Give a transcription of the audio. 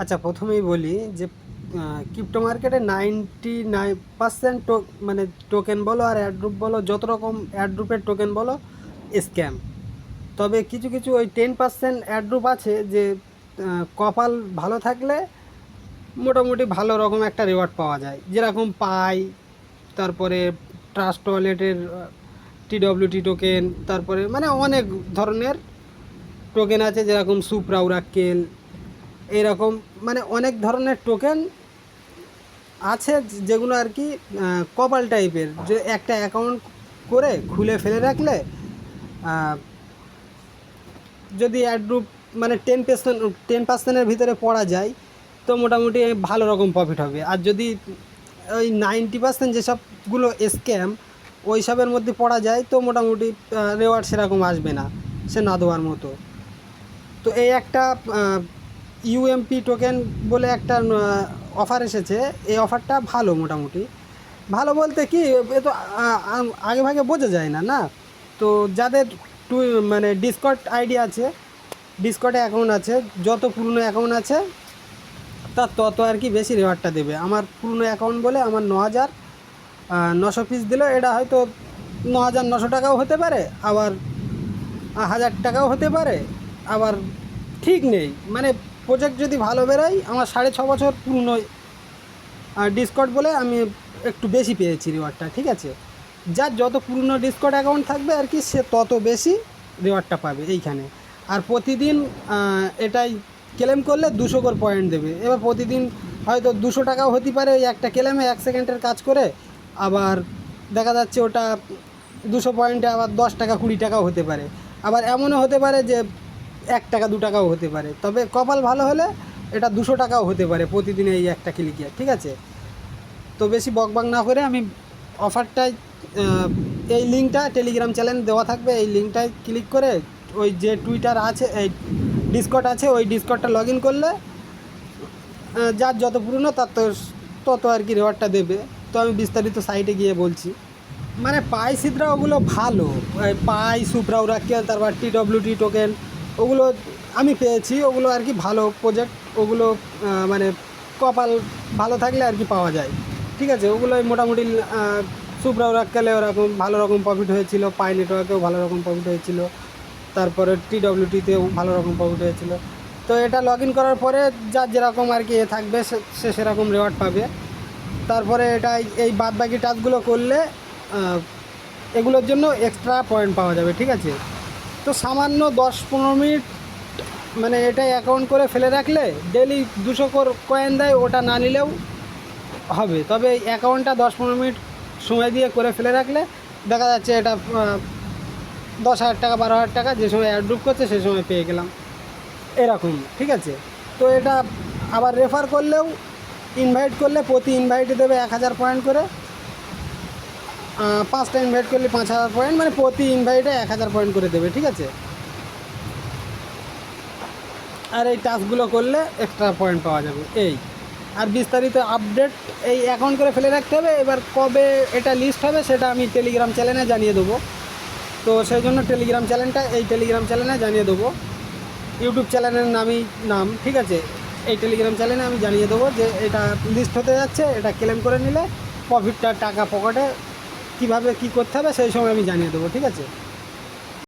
আচ্ছা প্রথমেই বলি যে ক্রিপ্টো মার্কেটে নাইনটি নাইন পার্সেন্ট টো মানে টোকেন বলো আর অ্যাড্রুপ বলো, যত রকম অ্যাড্রুপের টোকেন বলো স্ক্যাম তবে কিছু কিছু ওই টেন পার্সেন্ট অ্যাড্রুপ আছে যে কপাল ভালো থাকলে মোটামুটি ভালো রকম একটা রেওয়ার্ড পাওয়া যায়। যেরকম পাই, তারপরে ট্রাস্ট ওয়ালেটের টিডব্লিউটি টোকেন তারপরে মানে অনেক ধরনের টোকেন আছে, যেরকম সুপ্রা উরাক্কেল এরকম মানে অনেক ধরনের টোকেন আছে যেগুলো আর কি কপাল টাইপের যে একটা অ্যাকাউন্ট করে খুলে ফেলে রাখলে যদি অ্যাড্রুপ মানে টেন পার্সেন্ট টেন পার্সেন্টের ভিতরে পড়া যায়, তো মোটামুটি ভালো রকম প্রফিট হবে। আর যদি ওই নাইনটি পার্সেন্ট যেসবগুলো স্ক্যাম ওই সবের মধ্যে পড়া যায়, তো মোটামুটি রেওয়ার্ড সেরকম আসবে না, সে না দেওয়ার মতো। তো এই একটা ইউএমপি টোকেন বলে একটা অফার এসেছে। এই অফারটা ভালো মোটামুটি। ভালো বলতে কি, এ তো আগে ভাগে বোঝা যায় না না? তো যাদের টু মানে ডিসকট আইডি আছে ডিসকটে অ্যাকাউন্ট আছে, যত পুরনো অ্যাকাউন্ট আছে, তার তত আর কি বেশি রেওয়ার্ডটা দেবে। আমার পুরনো অ্যাকাউন্ট বলে আমার ন হাজার নশো পিস দিল, এটা হয়তো ন হাজার নশো টাকাও হতে পারে, আবার হাজার টাকাও হতে পারে, আবার ঠিক নেই। মানে প্রজেক্ট যদি ভালো বেরোয়, আমার সাড়ে ছ বছর পুরনো ডিসকট বলে আমি একটু বেশি পেয়েছি রিওয়ার্ডটা ঠিক আছে? যার যত পুরনো ডিসকট অ্যাকাউন্ট থাকবে আর কি, সে তত বেশি রিওয়ার্ডটা পাবে এইখানে। আর প্রতিদিন এটাই ক্লেম করলে দুশো করে পয়েন্ট দেবে। এবার প্রতিদিন হয়তো দুশো টাকাও হতে পারে ওই একটা ক্লেমে এক সেকেন্ডের কাজ করে, আবার দেখা যাচ্ছে ওটা দুশো পয়েন্টে আবার দশ টাকা কুড়ি টাকাও হতে পারে। আবার এমনও হতে পারে যে এক টাকা, দু টাকাও হতে পারে। তবে কপাল ভালো হলে এটা দুশো টাকাও হতে পারে প্রতিদিন এই একটা ক্লিকে ঠিক আছে? তো বেশি বকবাক না করে আমি অফারটাই এই লিঙ্কটা টেলিগ্রাম চ্যানেল দেওয়া থাকবে, এই লিঙ্কটায় ক্লিক করে ওই যে টুইটার আছে, এই ডিসকট আছে, ওই ডিসকটটা লগ ইন করলে যার যত পুরনো তার তো তত আর কি রেওয়ার্ডটা দেবে। তো আমি বিস্তারিত সাইটে গিয়ে বলছি। মানে পাই সিদ্রা ওগুলো ভালো। পাই সুপ্রা উরাক্কেল তারপর টি ডব্লিউটি টোকেন ওগুলো আমি পেয়েছি ওগুলো আর কি ভালো প্রজেক্ট ওগুলো মানে কপাল ভালো থাকলে আর কি পাওয়া যায়। ঠিক আছে ওগুলো মোটামুটি আহ, সুপ্রা উরাক্কেলে ওরকম ভালো রকম প্রফিট হয়েছিল পাই নেটওয়ার্কেও ভালো রকম প্রফিট হয়েছিল তারপরে টি ডব্লিউটিতেও ভালো রকম প্রফিট হয়েছিল। তো এটা লগ ইন করার পরে যার যেরকম আর কি এ থাকবে সে সে সেরকম রেওয়ার্ড পাবে। তারপরে এটা এই বাদ বাকি করলে এগুলোর জন্য এক্সট্রা পয়েন্ট পাওয়া যাবে ঠিক আছে? তো সামান্য দশ পনেরো মিনিট মানে এটা অ্যাকাউন্ট করে ফেলে রাখলে ডেলি দুশো কয়েন দেয়, ওটা না নিলেও হবে। তবে অ্যাকাউন্টটা দশ পনেরো মিনিট সময় দিয়ে করে ফেলে রাখলে দেখা যাচ্ছে এটা দশ হাজার টাকা, বারো হাজার টাকা যে সময় অ্যাড্রুপ করছে সে সময় পেয়ে গেলাম। এরকম, ঠিক আছে? তো এটা আবার রেফার করলেও ইনভাইট করলে প্রতি ইনভাইটে দেবে এক হাজার পয়েন্ট করে। পাঁচটা ইনভাইট করলে পাঁচ হাজার পয়েন্ট মানে প্রতি ইনভাইটে এক হাজার পয়েন্ট করে দেবে, ঠিক আছে? আর এই টাস্কগুলো করলে এক্সট্রা পয়েন্ট পাওয়া যাবে, এই। আর বিস্তারিত আপডেট এই অ্যাকাউন্ট করে ফেলে রাখতে হবে, এবার কবে এটা লিস্ট হবে সেটা আমি টেলিগ্রাম চ্যানেলে জানিয়ে দেবো। তো সেই জন্য টেলিগ্রাম চ্যানেলটা এই টেলিগ্রাম চ্যানেলে জানিয়ে দেবো। ইউটিউব চ্যানেলের নামই নাম, ঠিক আছে? এই টেলিগ্রাম চ্যানেলে আমি জানিয়ে দেবো যে এটা লিস্ট হতে যাচ্ছে, এটা ক্লেম করে নিলে প্রফিটটা টাকা পকেটে কীভাবে কী করতে হবে সেই সময় আমি জানিয়ে দেবো ঠিক আছে?